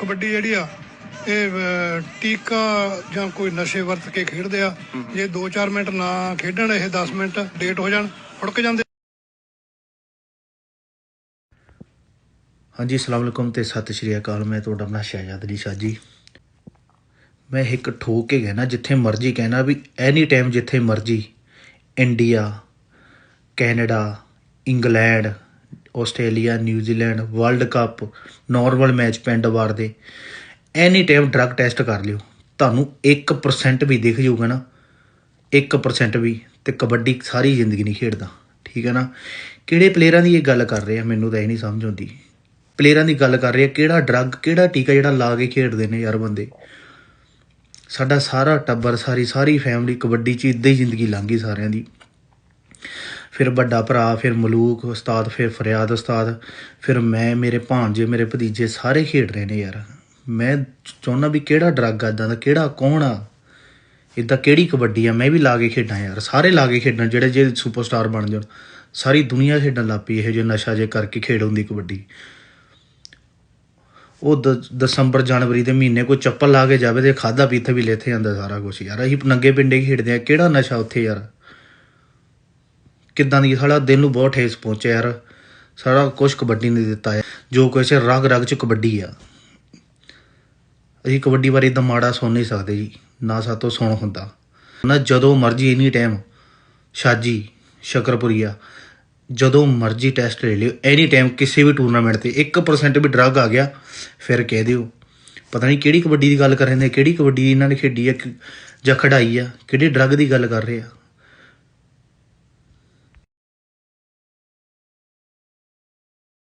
ਕਬੱਡੀ ਜਿਹੜੀ ਆ, ਇਹ ਟੀਕਾ ਜਾਂ ਕੋਈ ਨਸ਼ੇ ਵਰਤ ਕੇ ਖੇਡਦੇ ਆ, ਜੇ 2-4 ਮਿੰਟ ਨਾ ਖੇਡਣ, ਇਹ 10 ਮਿੰਟ ਲੇਟ ਹੋ ਜਾਣ ਫੁੜਕ ਜਾਂਦੇ। ਹਾਂਜੀ, ਅਸਲਾਮ ਅਲੈਕੁਮ ਤੇ ਸਤਿ ਸ਼੍ਰੀ ਅਕਾਲ। ਮੈਂ ਤੁਹਾਡਾ ਆਪਣਾ ਸ਼ਹਿਜਾਦ ਅਲੀ ਸ਼ਾਹ ਜੀ। ਮੈਂ ਇੱਕ ਠੋਕ ਕੇ ਕਹਿਣਾ, ਜਿੱਥੇ ਮਰਜ਼ੀ ਕਹਿਣਾ ਵੀ ਐਨੀ ਟਾਈਮ ਜਿੱਥੇ ਮਰਜ਼ੀ India Canada England Australia New Zealand world cup, normal match, ਪਿੰਡ ਵਾਰ ਦੇ। ਐਨੀ ਟਾਈਮ ਡਰੱਗ ਟੈਸਟ ਕਰ ਲਿਓ। ਤੁਹਾਨੂੰ 1% ਵੀ ਦਿਖ ਜਾਊਗਾ ਨਾ। 1% ਵੀ। ਤੇ ਕਬੱਡੀ ਸਾਰੀ ਜ਼ਿੰਦਗੀ ਨਹੀਂ ਖੇਡਦਾ। ਠੀਕ ਹੈ ਨਾ? ਕਿਹੜੇ ਪਲੇਅਰਾਂ ਦੀ ਇਹ ਗੱਲ ਕਰ ਰਹੇ ਆ? ਮੈਨੂੰ ਤਾਂ ਇਹ ਨਹੀਂ ਸਮਝ ਆਉਂਦੀ। ਪਲੇਅਰਾਂ ਦੀ ਗੱਲ ਕਰ ਰਹੇ ਆ, ਕਿਹੜਾ ਡਰੱਗ ਕਿਹੜਾ ਟੀਕਾ ਜਿਹੜਾ ਲਾ ਕੇ ਖੇਡਦੇ ਨੇ ਯਾਰ ਬੰਦੇ? ਸਾਡਾ ਸਾਰਾ ਟੱਬਰ, ਸਾਰੀ ਸਾਰੀ ਫੈਮਿਲੀ ਕਬੱਡੀ 'ਚ ਇਦਾਂ ਹੀ ਜ਼ਿੰਦਗੀ ਲੰਘ ਗਈ ਸਾਰਿਆਂ ਦੀ। ਫਿਰ ਵੱਡਾ ਭਰਾ, ਫਿਰ ਮਲੂਕ, ਉਸਤਾਦ, ਫਿਰ ਫਰਿਆਦ, ਉਸਤਾਦ, ਫਿਰ ਮੈਂ, ਮੇਰੇ ਭਾਣਜੇ, ਮੇਰੇ ਭਤੀਜੇ ਸਾਰੇ ਖੇਡ ਰਹੇ ਨੇ ਯਾਰ। ਮੈਂ ਚਾਹੁੰਦਾ ਵੀ ਕਿਹੜਾ ਡਰੱਗ ਆ ਦਾ ਕਿਹੜਾ ਕੌਣ ਆ? ਇਦਾਂ ਕਿਹੜੀ ਕਬੱਡੀ ਆ? ਮੈਂ ਵੀ ਲਾ ਕੇ ਖੇਡਾਂ ਯਾਰ, ਸਾਰੇ ਲਾ ਕੇ ਖੇਡਣ, ਜਿਹੜੇ ਜੇ ਸੁਪਰਸਟਾਰ ਬਣ ਜਾਣ। ਸਾਰੀ ਦੁਨੀਆ ਖੇਡਣ ਲੱਗ ਪਈ, ਇਹੋ ਜਿਹੇ ਨਸ਼ਾ ਜੇ ਕਰਕੇ ਖੇਡ ਹੁੰਦੀ ਕਬੱਡੀ। ਉਹ ਦਸੰਬਰ, ਜਨਵਰੀ ਦੇ ਮਹੀਨੇ ਕੋਈ ਚੱਪਲ ਲਾ ਕੇ ਜਾਵੇ ਤੇ ਖਾਦਾ ਪੀਤਾ ਵੀ ਲੈਥੇ ਜਾਂਦਾ ਸਾਰਾ ਕੁਝ ਯਾਰ। ਅਸੀਂ ਨੰਗੇ ਪਿੰਡੇ ਖੇਡਦੇ ਆ, ਕਿਹੜਾ ਨਸ਼ਾ ਉੱਥੇ ਯਾਰ? ਕਿੱਦਾਂ ਦੀ ਸਾਡਾ ਦਿਲ ਨੂੰ ਬਹੁਤ ਠੇਸ ਪਹੁੰਚਿਆ ਯਾਰ। ਸਾਰਾ ਕੁਝ ਕਬੱਡੀ ਨੇ ਦਿੱਤਾ ਹੈ ਜੋ ਕੁਛ ਰਗ ਰਗ ਚ ਕਬੱਡੀ ਆ। ਅਸੀਂ ਕਬੱਡੀ ਬਾਰੇ ਇਦਾਂ ਮਾੜਾ ਸੁਣ ਨਹੀਂ ਸਕਦੇ ਜੀ, ਨਾ ਸਾਤੋਂ ਸੁਣ ਹੁੰਦਾ। ਨਾ ਜਦੋਂ ਮਰਜ਼ੀ ਐਨੀ ਟਾਈਮ ਸ਼ਾਜੀ, ਸ਼ਕਰਪੁਰੀਆ, ਜਦੋਂ ਮਰਜ਼ੀ ਟੈਸਟ ਲੈ ਲਿਓ ਐਨੀ ਟਾਈਮ ਕਿਸੇ ਵੀ ਟੂਰਨਾਮੈਂਟ ਤੇ 1% ਵੀ ਡਰੱਗ ਆ ਗਿਆ, ਫਿਰ ਕਹਿ ਦਿਓ। ਪਤਾ ਨਹੀਂ ਕਿਹੜੀ ਕਬੱਡੀ ਦੀ ਗੱਲ ਕਰ ਰਹੇ ਨੇ, ਕਿਹੜੀ ਕਬੱਡੀ ਇਹਨਾਂ ਨੇ ਖੇਡੀ ਆ ਜਾਂ ਖੜਾਈ ਆ, ਕਿਹੜੇ ਡਰੱਗ ਦੀ ਗੱਲ ਕਰ ਰਹੇ ਆ।